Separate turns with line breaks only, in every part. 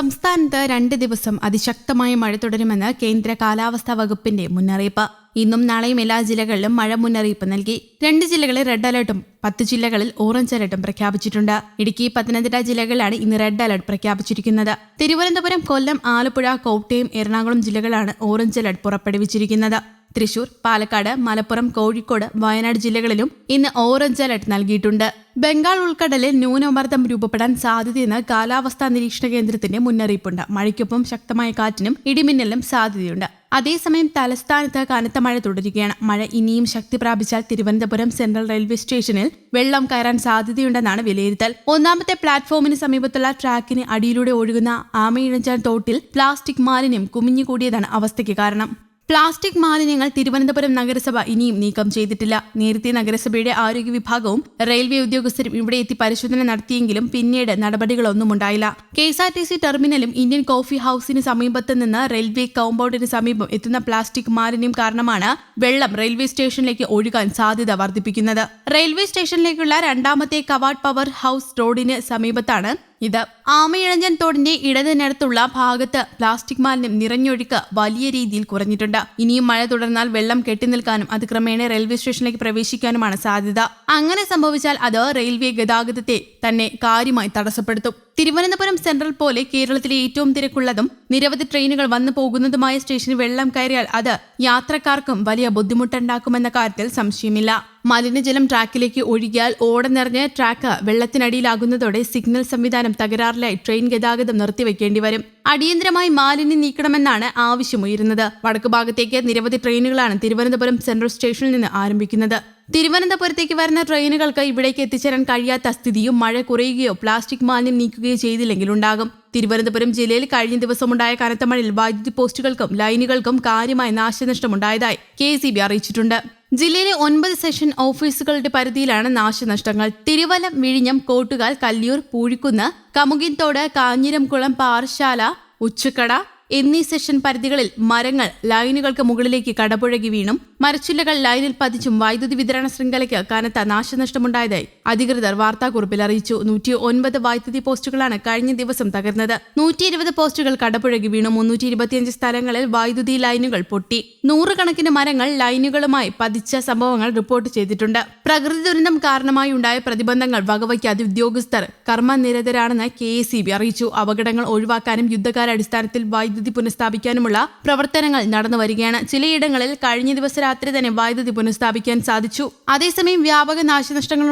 സംസ്ഥാനത്ത് രണ്ട് ദിവസം അതിശക്തമായ മഴ തുടരുമെന്ന് കേന്ദ്ര കാലാവസ്ഥാ വകുപ്പിന്റെ മുന്നറിയിപ്പ് ഇന്നും നാളെയും എല്ലാ ജില്ലകളിലും മഴ മുന്നറിയിപ്പ് നൽകി രണ്ട് ജില്ലകളിൽ റെഡ് അലർട്ടും പത്ത് ജില്ലകളിൽ ഓറഞ്ച് അലർട്ടും പ്രഖ്യാപിച്ചിട്ടുണ്ട് ഇടുക്കി പത്തനംതിട്ട ജില്ലകളിലാണ് ഇന്ന് റെഡ് അലർട്ട് പ്രഖ്യാപിച്ചിരിക്കുന്നത് തിരുവനന്തപുരം കൊല്ലം ആലപ്പുഴ കോട്ടയം എറണാകുളം ജില്ലകളാണ് ഓറഞ്ച് അലർട്ട് പുറപ്പെടുവിച്ചിരിക്കുന്നത് തൃശൂർ പാലക്കാട് മലപ്പുറം കോഴിക്കോട് വയനാട് ജില്ലകളിലും ഇന്ന് ഓറഞ്ച് അലർട്ട് നൽകിയിട്ടുണ്ട് ബംഗാൾ ഉൾക്കടലിൽ ന്യൂനമർദ്ദം രൂപപ്പെടാൻ സാധ്യതയെന്ന് കാലാവസ്ഥാ നിരീക്ഷണ കേന്ദ്രത്തിന്റെ മുന്നറിയിപ്പുണ്ട് മഴയ്ക്കൊപ്പം ശക്തമായ കാറ്റിനും ഇടിമിന്നലിനും സാധ്യതയുണ്ട് അതേസമയം തലസ്ഥാനത്ത് കനത്ത മഴ തുടരുകയാണ് മഴ ഇനിയും ശക്തി പ്രാപിച്ചാൽ തിരുവനന്തപുരം സെൻട്രൽ റെയിൽവേ സ്റ്റേഷനിൽ വെള്ളം കയറാൻ സാധ്യതയുണ്ടെന്നാണ് വിലയിരുത്തൽ ഒന്നാമത്തെ പ്ലാറ്റ്ഫോമിന് സമീപത്തുള്ള ട്രാക്കിന് അടിയിലൂടെ ഒഴുകുന്ന ആമയിഴഞ്ചാൻ തോട്ടിൽ പ്ലാസ്റ്റിക് മാലിന്യം കുമിഞ്ഞുകൂടിയതാണ് അവസ്ഥയ്ക്ക് കാരണം പ്ലാസ്റ്റിക് മാലിന്യങ്ങൾ തിരുവനന്തപുരം നഗരസഭ ഇനിയും നീക്കം ചെയ്തിട്ടില്ല നേരത്തെ നഗരസഭയുടെ ആരോഗ്യ വിഭാഗവും റെയിൽവേ ഉദ്യോഗസ്ഥരും ഇവിടെ എത്തി പരിശോധന നടത്തിയെങ്കിലും പിന്നീട് നടപടികളൊന്നും ഉണ്ടായില്ല K S R T C ടെർമിനലും ഇന്ത്യൻ കോഫി ഹൌസിന് സമീപത്ത് നിന്ന് റെയിൽവേ കോമ്പൗണ്ടിന് സമീപം എത്തുന്ന പ്ലാസ്റ്റിക് മാലിന്യം കാരണമാണ് വെള്ളം റെയിൽവേ സ്റ്റേഷനിലേക്ക് ഒഴുകാൻ സാധ്യത വർദ്ധിപ്പിക്കുന്നത് റെയിൽവേ സ്റ്റേഷനിലേക്കുള്ള രണ്ടാമത്തെ കവാഡ് പവർ ഹൌസ് റോഡിന് സമീപത്താണ് ഇത് ആമയിഴഞ്ഞൻ തോടിന്റെ ഇടതിനടുത്തുള്ള ഭാഗത്ത് പ്ലാസ്റ്റിക് മാലിന്യം നിറഞ്ഞൊഴുക്ക് വലിയ രീതിയിൽ കുറഞ്ഞിട്ടുണ്ട് ഇനിയും മഴ തുടർന്നാൽ വെള്ളം കെട്ടിനിൽക്കാനും അത് ക്രമേണ റെയിൽവേ സ്റ്റേഷനിലേക്ക് പ്രവേശിക്കാനുമാണ് സാധ്യത അങ്ങനെ സംഭവിച്ചാൽ അത് റെയിൽവേ ഗതാഗതത്തെ തന്നെ കാര്യമായി തടസ്സപ്പെടുത്തും തിരുവനന്തപുരം സെൻട്രൽ പോലെ കേരളത്തിലെ ഏറ്റവും തിരക്കുള്ളതും നിരവധി ട്രെയിനുകൾ വന്നു പോകുന്നതുമായ സ്റ്റേഷനിൽ വെള്ളം കയറിയാൽ അത് യാത്രക്കാർക്കും വലിയ ബുദ്ധിമുട്ടുണ്ടാക്കുമെന്ന കാര്യത്തിൽ സംശയമില്ല മലിനജലം ട്രാക്കിലേക്ക് ഒഴുകിയാൽ ഓടനിറഞ്ഞ് ട്രാക്ക് വെള്ളത്തിനടിയിലാകുന്നതോടെ സിഗ്നൽ സംവിധാനം തകരാറിലായി ട്രെയിൻ ഗതാഗതം നിർത്തിവെക്കേണ്ടി വരും അടിയന്തരമായി മാലിന്യം നീക്കണമെന്നാണ് ആവശ്യമുയരുന്നത് വടക്കുഭാഗത്തേക്ക് നിരവധി ട്രെയിനുകളാണ് തിരുവനന്തപുരം സെൻട്രൽ സ്റ്റേഷനിൽ നിന്ന് ആരംഭിക്കുന്നത് തിരുവനന്തപുരത്തേക്ക് വരുന്ന ട്രെയിനുകൾക്ക് ഇവിടേക്ക് എത്തിച്ചേരാൻ കഴിയാത്ത സ്ഥിതിയും മഴ കുറയുകയോ പ്ലാസ്റ്റിക് മാലിന്യം നീക്കുകയോ ചെയ്തില്ലെങ്കിൽ ഉണ്ടാകും തിരുവനന്തപുരം ജില്ലയിൽ കഴിഞ്ഞ ദിവസമുണ്ടായ കനത്ത മഴയിൽ വൈദ്യുതി പോസ്റ്റുകൾക്കും ലൈനുകൾക്കും കാര്യമായ നാശനഷ്ടമുണ്ടായതായി കെ സി ബി അറിയിച്ചിട്ടുണ്ട് ജില്ലയിലെ ഒൻപത് സെഷൻ ഓഫീസുകളുടെ പരിധിയിലാണ് നാശനഷ്ടങ്ങൾ തിരുവല്ലം വിഴിഞ്ഞം കോട്ടുകാൽ കല്ലിയൂർ പൂഴിക്കുന്ന് കമുകിൻതോട് കാഞ്ഞിരംകുളം പാറശാല ഉച്ചക്കട എന്നീ സെഷൻ പരിധികളിൽ മരങ്ങൾ ലൈനുകൾക്ക് മുകളിലേക്ക് കടപുഴകി വീണും മരച്ചില്ലകൾ ലൈനിൽ പതിച്ചും വൈദ്യുതി വിതരണ ശൃംഖലയ്ക്ക് കനത്ത നാശനഷ്ടമുണ്ടായതായി അധികൃതർ വാർത്താക്കുറിപ്പിൽ അറിയിച്ചു നൂറ്റി ഒൻപത് വൈദ്യുതി പോസ്റ്റുകളാണ് കഴിഞ്ഞ ദിവസം തകർന്നത് നൂറ്റി ഇരുപത് പോസ്റ്റുകൾ കടപുഴകി വീണു മുന്നൂറ്റി ഇരുപത്തിയഞ്ച് സ്ഥലങ്ങളിൽ വൈദ്യുതി ലൈനുകൾ പൊട്ടി നൂറുകണക്കിന് മരങ്ങൾ ലൈനുകളുമായി പതിച്ച സംഭവങ്ങൾ റിപ്പോർട്ട് ചെയ്തിട്ടുണ്ട് പ്രകൃതി ദുരന്തം കാരണമായി ഉണ്ടായ പ്രതിബന്ധങ്ങൾ വകവയ്ക്കാതെ ഉദ്യോഗസ്ഥർ കർമ്മനിരതരാണെന്ന് കെ അറിയിച്ചു അപകടങ്ങൾ ഒഴിവാക്കാനും യുദ്ധകാല അടിസ്ഥാനത്തിൽ വൈദ്യുതി വൈദ്യുതി പുനഃസ്ഥാപിക്കാനുമുള്ള പ്രവർത്തനങ്ങൾ നടന്നുവരികയാണ് ചിലയിടങ്ങളിൽ കഴിഞ്ഞ ദിവസം രാത്രി തന്നെ വൈദ്യുതി പുനഃസ്ഥാപിക്കാൻ സാധിച്ചു അതേസമയം വ്യാപക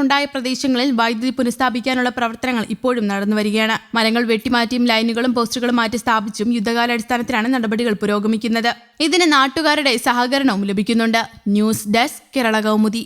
ഉണ്ടായ പ്രദേശങ്ങളിൽ വൈദ്യുതി പുനഃസ്ഥാപിക്കാനുള്ള പ്രവർത്തനങ്ങൾ ഇപ്പോഴും നടന്നുവരികയാണ് മരങ്ങൾ വെട്ടിമാറ്റിയും ലൈനുകളും പോസ്റ്റുകളും മാറ്റി സ്ഥാപിച്ചും യുദ്ധകാലാടിസ്ഥാനത്തിലാണ് നടപടികൾ പുരോഗമിക്കുന്നത് ഇതിന് നാട്ടുകാരുടെ സഹകരണവും ലഭിക്കുന്നുണ്ട് ന്യൂസ് ഡെസ്ക് കേരള കൗമുദി